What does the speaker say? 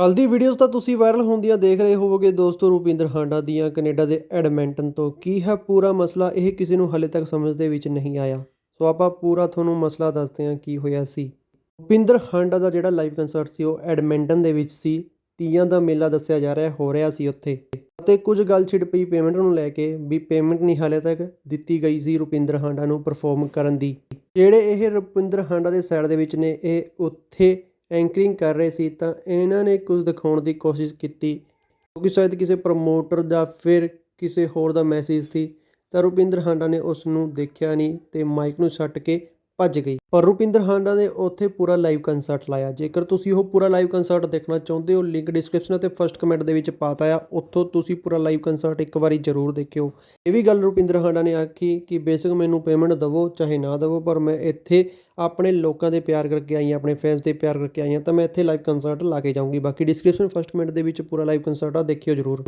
ਕੱਲ੍ਹ ਦੀ ਵੀਡੀਓਜ਼ ਤਾਂ ਤੁਸੀਂ ਵਾਇਰਲ ਹੁੰਦੀਆਂ ਦੇਖ ਰਹੇ ਹੋਵੋਗੇ ਦੋਸਤੋ ਰੁਪਿੰਦਰ ਹਾਂਡਾ ਦੀਆਂ ਕੈਨੇਡਾ ਦੇ ਐਡਮਿੰਟਨ ਤੋਂ। ਕੀ ਹੈ ਪੂਰਾ ਮਸਲਾ? ਇਹ ਕਿਸੇ ਨੂੰ ਹਲੇ ਤੱਕ ਸਮਝ ਦੇ ਵਿੱਚ ਨਹੀਂ ਆਇਆ। ਸੋ ਆਪਾਂ ਪੂਰਾ ਤੁਹਾਨੂੰ ਮਸਲਾ ਦੱਸਦੇ ਹਾਂ ਕੀ ਹੋਇਆ ਸੀ। ਰੁਪਿੰਦਰ ਹਾਂਡਾ ਦਾ ਜਿਹੜਾ ਲਾਈਵ ਕੰਸਰਟ ਸੀ, ਉਹ ਐਡਮਿੰਟਨ ਦੇ ਵਿੱਚ ਸੀ। ਤੀਆਂ ਦਾ ਮੇਲਾ ਦੱਸਿਆ ਜਾ ਰਿਹਾ, ਹੋ ਰਿਹਾ ਸੀ ਉੱਥੇ। ਅਤੇ ਕੁਝ ਗੱਲ ਛਿੜ ਪਈ ਪੇਮੈਂਟ ਨੂੰ ਲੈ ਕੇ ਵੀ ਪੇਮੈਂਟ ਨਹੀਂ ਹਾਲੇ ਤੱਕ ਦਿੱਤੀ ਗਈ ਸੀ ਰੁਪਿੰਦਰ ਹਾਂਡਾ ਨੂੰ ਪਰਫਾਰਮ ਕਰਨ ਦੀ। ਜਿਹੜੇ ਇਹ ਰੁਪਿੰਦਰ ਹਾਂਡਾ ਦੇ ਸਾਈਡ ਦੇ ਵਿੱਚ ਨੇ, ਇਹ ਉੱਥੇ ਐਂਕਰਿੰਗ ਕਰ ਰਹੇ ਸੀ ਤਾਂ ਇਹਨਾਂ ਨੇ ਕੁਝ ਦਿਖਾਉਣ ਦੀ ਕੋਸ਼ਿਸ਼ ਕੀਤੀ। ਕਿਉਂਕਿ ਸ਼ਾਇਦ ਕਿਸੇ ਪ੍ਰਮੋਟਰ ਜਾਂ ਫਿਰ ਕਿਸੇ ਹੋਰ ਦਾ ਮੈਸੇਜ ਸੀ ਤਾਂ ਰੁਪਿੰਦਰ ਹਾਂਡਾ ਨੇ ਉਸ ਨੂੰ ਦੇਖਿਆ ਨਹੀਂ ਤੇ ਮਾਈਕ ਨੂੰ ਛੱਡ ਕੇ ਭੱਜ ਗਈ। ਪਰ ਰੁਪਿੰਦਰ ਹਾਂਡਾ ਨੇ ਉੱਥੇ ਪੂਰਾ ਲਾਈਵ ਕੰਸਰਟ ਲਾਇਆ। ਜੇਕਰ ਤੁਸੀਂ ਉਹ ਪੂਰਾ ਲਾਈਵ ਕੰਸਰਟ ਦੇਖਣਾ ਚਾਹੁੰਦੇ ਹੋ ਲਿੰਕ ਡਿਸਕ੍ਰਿਪਸ਼ਨ ਅਤੇ ਫਰਸਟ ਕਮੈਂਟ ਦੇ ਵਿੱਚ ਪਾਤਾ ਆ। ਉੱਥੋਂ ਤੁਸੀਂ ਪੂਰਾ ਲਾਈਵ ਕੰਸਰਟ ਇੱਕ ਵਾਰੀ ਜ਼ਰੂਰ ਦੇਖਿਓ। ਇਹ ਵੀ ਗੱਲ ਰੁਪਿੰਦਰ ਹਾਂਡਾ ਨੇ ਆਖੀ ਕਿ ਬੇਸ਼ੱਕ ਮੈਨੂੰ ਪੇਮੈਂਟ ਦਵੋ, ਚਾਹੇ ਨਾ ਦਵੋ, ਪਰ ਮੈਂ ਇੱਥੇ ਆਪਣੇ ਲੋਕਾਂ ਦੇ ਪਿਆਰ ਕਰਕੇ ਆਈ ਹਾਂ, ਆਪਣੇ ਫੈਨਸ ਦੇ ਪਿਆਰ ਕਰਕੇ ਆਈ ਹਾਂ, ਤਾਂ ਮੈਂ ਇੱਥੇ ਲਾਈਵ ਕੰਸਰਟ ਲਾ ਕੇ ਜਾਊਂਗੀ। ਬਾਕੀ ਡਿਸਕ੍ਰਿਪਸ਼ਨ ਫਰਸਟ ਕਮੈਂਟ ਦੇ ਵਿੱਚ ਪੂਰਾ ਲਾਈਵ ਕੰਸਰਟ ਆ, ਦੇਖਿਓ ਜ਼ਰੂਰ।